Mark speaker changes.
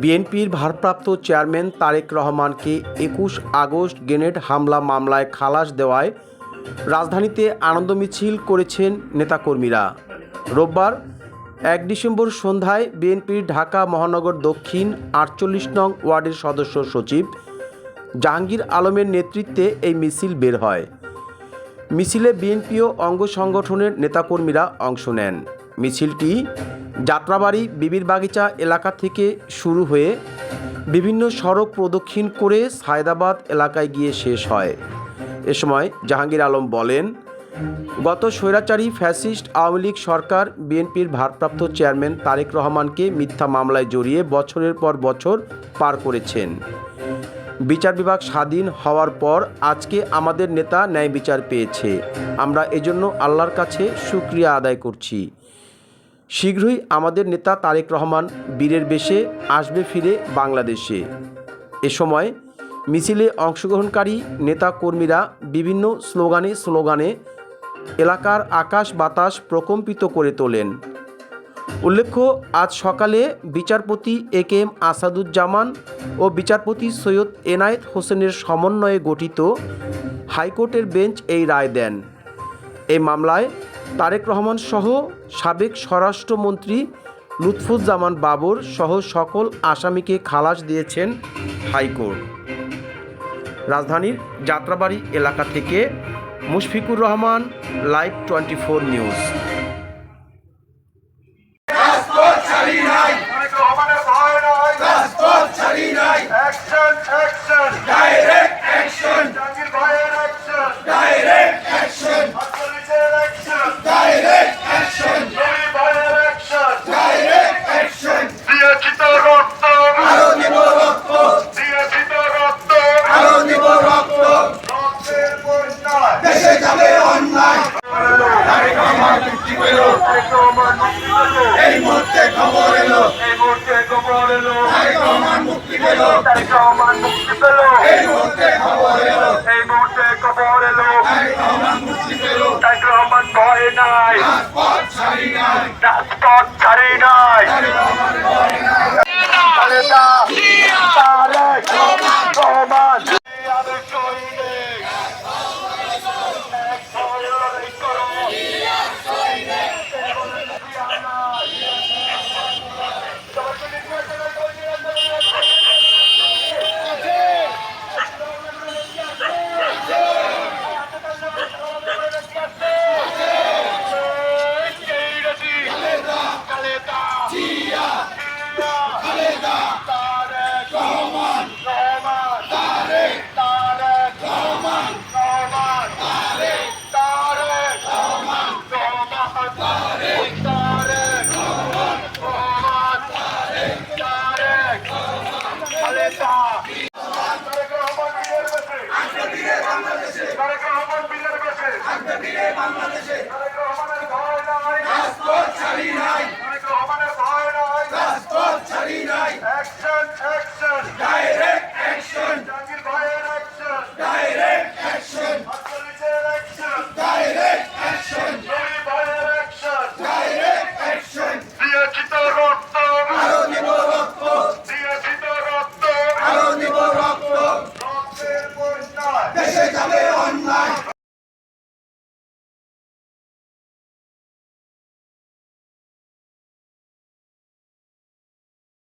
Speaker 1: বিএনপির ভারপ্রাপ্ত চেয়ারম্যান তারেক রহমানকে একুশ আগস্ট গ্রেনেড হামলা মামলায় খালাস দেওয়ায় রাজধানীতে আনন্দ মিছিল করেছেন নেতাকর্মীরা। রোববার এক ডিসেম্বর সন্ধ্যায় বিএনপির ঢাকা মহানগর দক্ষিণ আটচল্লিশ নং ওয়ার্ডের সদস্য সচিব জাহাঙ্গীর আলমের নেতৃত্বে এই মিছিল বের হয়। মিছিলে বিএনপি ও অঙ্গ সংগঠনের নেতাকর্মীরা অংশ নেন। মিছিলটি যাত্রাবাড়ি, বিবির বাগিচা এলাকা থেকে শুরু হয়ে বিভিন্ন সড়ক প্রদক্ষিণ করে সায়দাবাদ এলাকায় গিয়ে শেষ হয়। এ সময় জাহাঙ্গীর আলম বলেন, গত স্বৈরাচারী, ফ্যাসিস্ট আওয়ামী লীগ সরকার, বিএনপির ভারপ্রাপ্ত চেয়ারম্যান তারেক রহমানকে মিথ্যা মামলায় জড়িয়ে বছরের পর বছর পার করেছেন। বিচার বিভাগ স্বাধীন হওয়ার পর আজকে আমাদের নেতা ন্যায় বিচার পেয়েছে। আমরা এজন্য আল্লাহর কাছে সুক্রিয়া আদায় করছি। শীঘ্রই আমাদের নেতা তারেক রহমান বীরের বেশে আসবে ফিরে বাংলাদেশে। এ সময় মিছিলে অংশগ্রহণকারী নেতা কর্মীরা বিভিন্ন স্লোগানে স্লোগানে এলাকার আকাশ বাতাস প্রকম্পিত করে তোলেন। উল্লেখ্য, আজ সকালে বিচারপতি এ কে এম আসাদুজ্জামান ও বিচারপতি সৈয়দ এনায়েত হোসেনের সমন্বয়ে গঠিত হাইকোর্টের বেঞ্চ এই রায় দেন। এই মামলায় তারেক রহমান সহ সাবেক স্বরাষ্ট্রমন্ত্রী লুৎফুজ্জামান বাবর সহ সকল আসামিকে খালাস দিয়েছেন হাইকোর্ট। রাজধানীর যাত্রাবাড়ি এলাকা থেকে Mushfiqur Rahman, live twenty four news.
Speaker 2: মুহূর্তে তোমার মুক্তি পেল। এই মুহূর্তে খবর এলো।
Speaker 3: এই মুহূর্তে খবর এলো।
Speaker 2: তারেক রহমান মুক্তি ভয়
Speaker 3: নাই। ছাড়ি নাই। রক্ত বাংলাদেশ